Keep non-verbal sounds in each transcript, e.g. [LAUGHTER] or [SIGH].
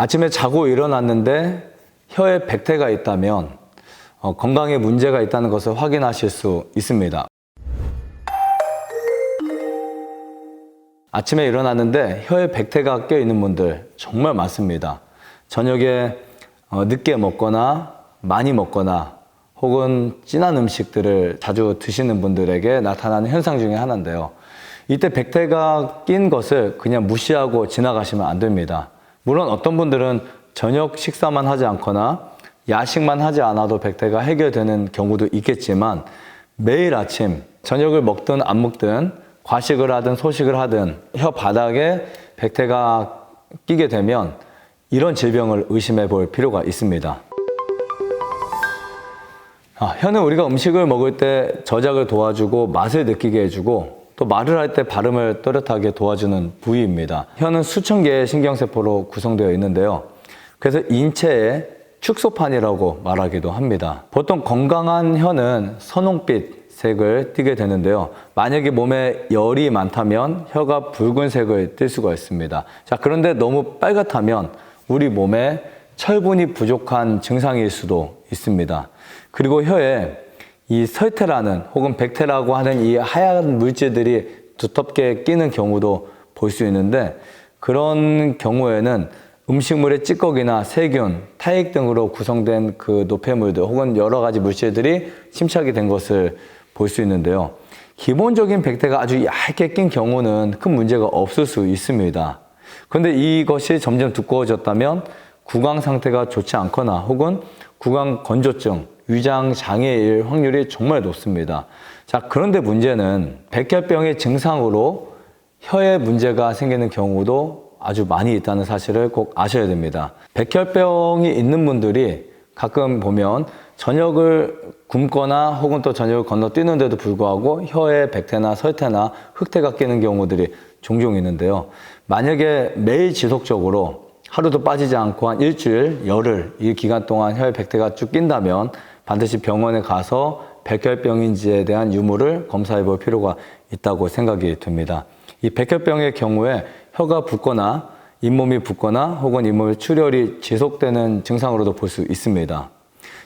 아침에 자고 일어났는데 혀에 백태가 있다면 어, 건강에 문제가 있다는 것을 확인하실 수 있습니다. 아침에 일어났는데 혀에 백태가 껴 있는 분들 정말 많습니다. 저녁에 어, 늦게 먹거나 많이 먹거나 혹은 진한 음식들을 자주 드시는 분들에게 나타나는 현상 중에 하나인데요. 이때 백태가 낀 것을 그냥 무시하고 지나가시면 안 됩니다. 물론 어떤 분들은 저녁 식사만 하지 않거나 야식만 하지 않아도 백태가 해결되는 경우도 있겠지만 매일 아침 저녁을 먹든 안 먹든 과식을 하든 소식을 하든 혀 바닥에 백태가 끼게 되면 이런 질병을 의심해 볼 필요가 있습니다. 아, 혀는 우리가 음식을 먹을 때 저작을 도와주고 맛을 느끼게 해주고 또 말을 할 때 발음을 또렷하게 도와주는 부위입니다. 혀는 수천 개의 신경세포로 구성되어 있는데요. 그래서 인체의 축소판이라고 말하기도 합니다. 보통 건강한 혀는 선홍빛 색을 띠게 되는데요. 만약에 몸에 열이 많다면 혀가 붉은색을 띨 수가 있습니다. 자, 그런데 너무 빨갛다면 우리 몸에 철분이 부족한 증상일 수도 있습니다. 그리고 혀에 이 설태라는 혹은 백태라고 하는 이 하얀 물질들이 두텁게 끼는 경우도 볼 수 있는데 그런 경우에는 음식물의 찌꺼기나 세균, 타액 등으로 구성된 그 노폐물들 혹은 여러 가지 물질들이 침착이 된 것을 볼 수 있는데요. 기본적인 백태가 아주 얇게 낀 경우는 큰 문제가 없을 수 있습니다. 그런데 이것이 점점 두꺼워졌다면 구강 상태가 좋지 않거나 혹은 구강 건조증, 위장 장애일 확률이 정말 높습니다. 자, 그런데 문제는 백혈병의 증상으로 혀에 문제가 생기는 경우도 아주 많이 있다는 사실을 꼭 아셔야 됩니다. 백혈병이 있는 분들이 가끔 보면 저녁을 굶거나 혹은 또 저녁을 건너뛰는데도 불구하고 혀에 백태나 설태나 흑태가 끼는 경우들이 종종 있는데요. 만약에 매일 지속적으로 하루도 빠지지 않고 한 일주일, 열흘 이 기간 동안 혀에 백태가 쭉 낀다면 반드시 병원에 가서 백혈병인지에 대한 유무를 검사해 볼 필요가 있다고 생각이 듭니다. 이 백혈병의 경우에 혀가 붓거나 잇몸이 붓거나 혹은 잇몸의 출혈이 지속되는 증상으로도 볼 수 있습니다.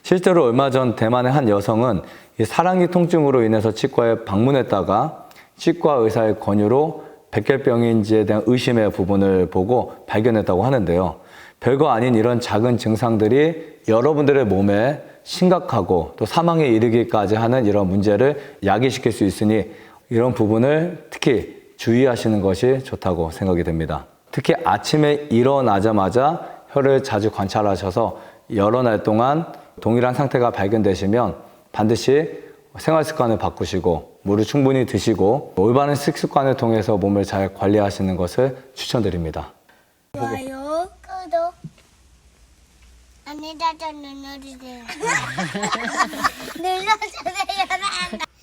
실제로 얼마 전 대만의 한 여성은 이 사랑니 통증으로 인해서 치과에 방문했다가 치과 의사의 권유로 백혈병인지에 대한 의심의 부분을 보고 발견했다고 하는데요. 별거 아닌 이런 작은 증상들이 여러분들의 몸에 심각하고 또 사망에 이르기까지 하는 이런 문제를 야기시킬 수 있으니 이런 부분을 특히 주의하시는 것이 좋다고 생각이 됩니다. 특히 아침에 일어나자마자 혀를 자주 관찰하셔서 여러 날 동안 동일한 상태가 발견되시면 반드시 생활 습관을 바꾸시고 물을 충분히 드시고 올바른 식습관을 통해서 몸을 잘 관리하시는 것을 추천드립니다. 좋아요, 구독, 안내자전 눌러주세요. [LAUGHS] 눌러주세요. [LAUGHS]